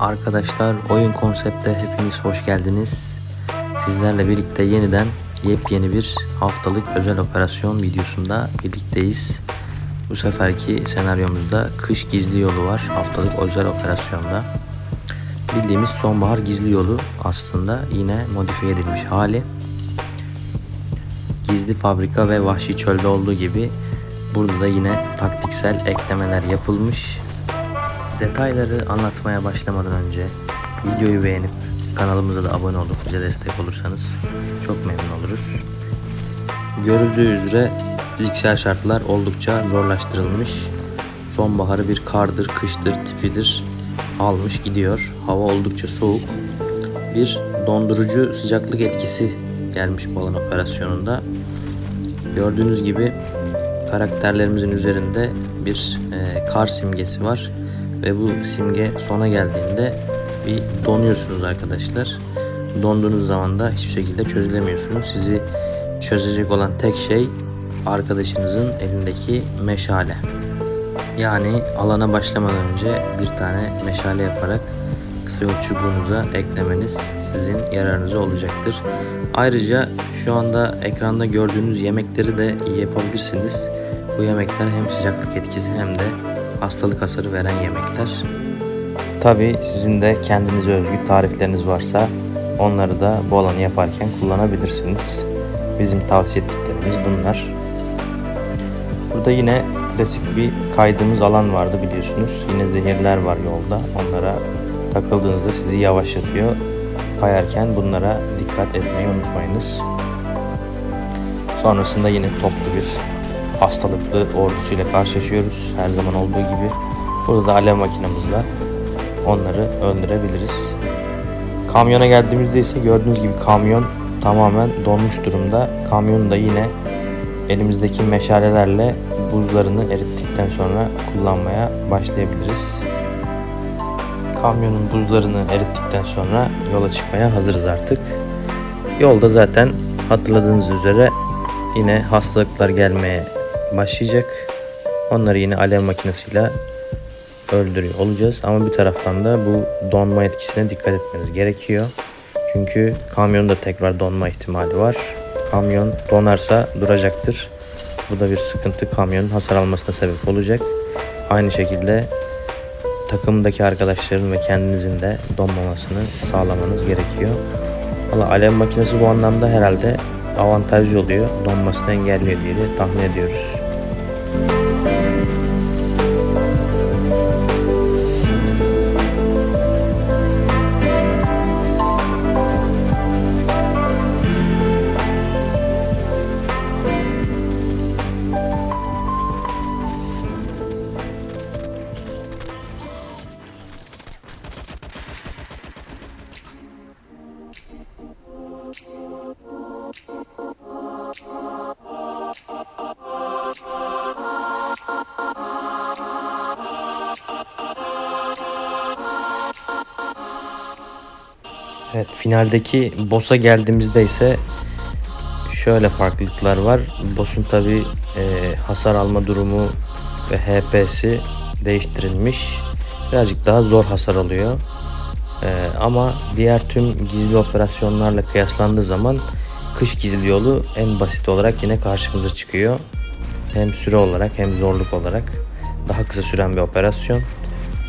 Arkadaşlar oyun konsepte hepiniz hoş geldiniz. Sizlerle birlikte yeniden yepyeni bir haftalık özel operasyon videosunda birlikteyiz. Bu seferki senaryomuzda kış gizli yolu var haftalık özel operasyonda. Bildiğimiz sonbahar gizli yolu aslında yine modifiye edilmiş hali. Gizli fabrika ve vahşi çölde olduğu gibi burada da yine taktiksel eklemeler yapılmış. Detayları anlatmaya başlamadan önce videoyu beğenip kanalımıza da abone olup bize destek olursanız çok memnun oluruz. Görüldüğü üzere fiziksel şartlar oldukça zorlaştırılmış. Sonbaharı bir kardır, kıştır tipidir almış gidiyor. Hava oldukça soğuk. Bir dondurucu sıcaklık etkisi gelmiş bu alan operasyonunda. Gördüğünüz gibi karakterlerimizin üzerinde bir e, kar simgesi var ve bu simge sona geldiğinde bir donuyorsunuz arkadaşlar. Donduğunuz zaman da hiçbir şekilde çözülemiyorsunuz. Sizi çözecek olan tek şey arkadaşınızın elindeki meşale. Yani alana başlamadan önce bir tane meşale yaparak kısa yol çubuğunuza eklemeniz sizin yararınıza olacaktır. Ayrıca şu anda ekranda gördüğünüz yemekleri de yapabilirsiniz. Bu yemekler hem sıcaklık etkisi hem de hastalık hasarı veren yemekler. Tabi sizin de kendinize özgü tarifleriniz varsa onları da bu alanı yaparken kullanabilirsiniz. Bizim tavsiye ettiklerimiz bunlar. Burada yine klasik bir kaydığımız alan vardı biliyorsunuz. Yine zehirler var yolda. Onlara takıldığınızda sizi yavaşlatıyor. Kayarken bunlara dikkat etmeyi unutmayınız. Sonrasında yine toplu bir hastalıklı ordusuyla karşılaşıyoruz. Her zaman olduğu gibi. Burada da alev makinamızla onları öldürebiliriz. Kamyona geldiğimizde ise gördüğünüz gibi kamyon tamamen donmuş durumda. Kamyonu da yine elimizdeki meşalelerle buzlarını erittikten sonra kullanmaya başlayabiliriz. Kamyonun buzlarını erittikten sonra yola çıkmaya hazırız artık. Yolda zaten hatırladığınız üzere yine hastalıklar gelmeye başlayacak. Onları yine alev makinesiyle öldürüyor olacağız. Ama bir taraftan da bu donma etkisine dikkat etmeniz gerekiyor. Çünkü kamyonun da tekrar donma ihtimali var. Kamyon donarsa duracaktır. Bu da bir sıkıntı kamyonun hasar almasına sebep olacak. Aynı şekilde takımdaki arkadaşların ve kendinizin de donmamasını sağlamanız gerekiyor. Valla alev makinesi bu anlamda herhalde avantajlı oluyor. Donmasını engelliyor diye de tahmin ediyoruz. Evet finaldeki boss'a geldiğimizde ise şöyle farklılıklar var. Boss'un tabi hasar alma durumu ve HP'si değiştirilmiş. Birazcık daha zor hasar alıyor. E, ama diğer tüm gizli operasyonlarla kıyaslandığı zaman kış gizli yolu en basit olarak yine karşımıza çıkıyor. Hem süre olarak hem zorluk olarak daha kısa süren bir operasyon.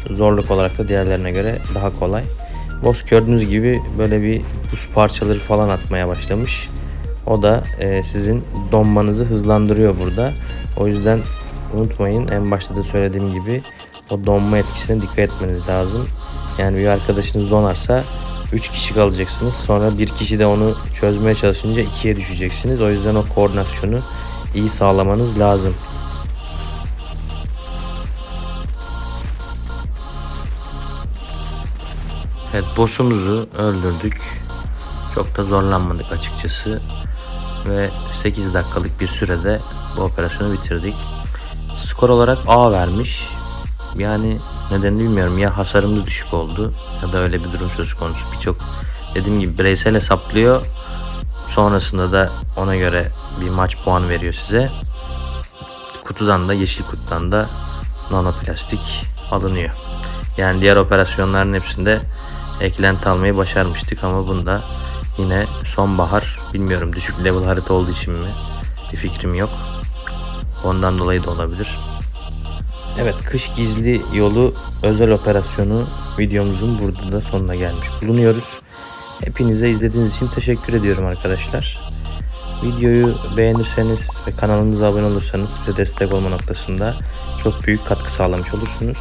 Zorluk olarak da diğerlerine göre daha kolay. Boss gördüğünüz gibi böyle bir buz parçaları falan atmaya başlamış. O da e, sizin donmanızı hızlandırıyor burada. O yüzden unutmayın en başta da söylediğim gibi o donma etkisine dikkat etmeniz lazım. Yani bir arkadaşınız donarsa 3 kişi kalacaksınız. Sonra bir kişi de onu çözmeye çalışınca 2'ye düşeceksiniz. O yüzden o koordinasyonu iyi sağlamanız lazım. Evet boss'umuzu öldürdük. Çok da zorlanmadık açıkçası. Ve 8 dakikalık bir sürede bu operasyonu bitirdik. Skor olarak A vermiş. Yani nedenini bilmiyorum. Ya hasarımız düşük oldu ya da öyle bir durum söz konusu. Birçok dediğim gibi bireysel hesaplıyor. Sonrasında da ona göre bir maç puanı veriyor size. Kutudan da yeşil kutudan da nanoplastik alınıyor. Yani diğer operasyonların hepsinde eklenti almayı başarmıştık ama bunda yine sonbahar bilmiyorum düşük level harita olduğu için mi bir fikrim yok. Ondan dolayı da olabilir. Evet kış gizli yolu özel operasyonu videomuzun burada da sonuna gelmiş bulunuyoruz. Hepinize izlediğiniz için teşekkür ediyorum arkadaşlar. Videoyu beğenirseniz ve kanalımıza abone olursanız bize destek olma noktasında çok büyük katkı sağlamış olursunuz.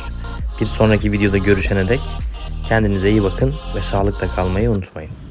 Bir sonraki videoda görüşene dek kendinize iyi bakın ve sağlıkla kalmayı unutmayın.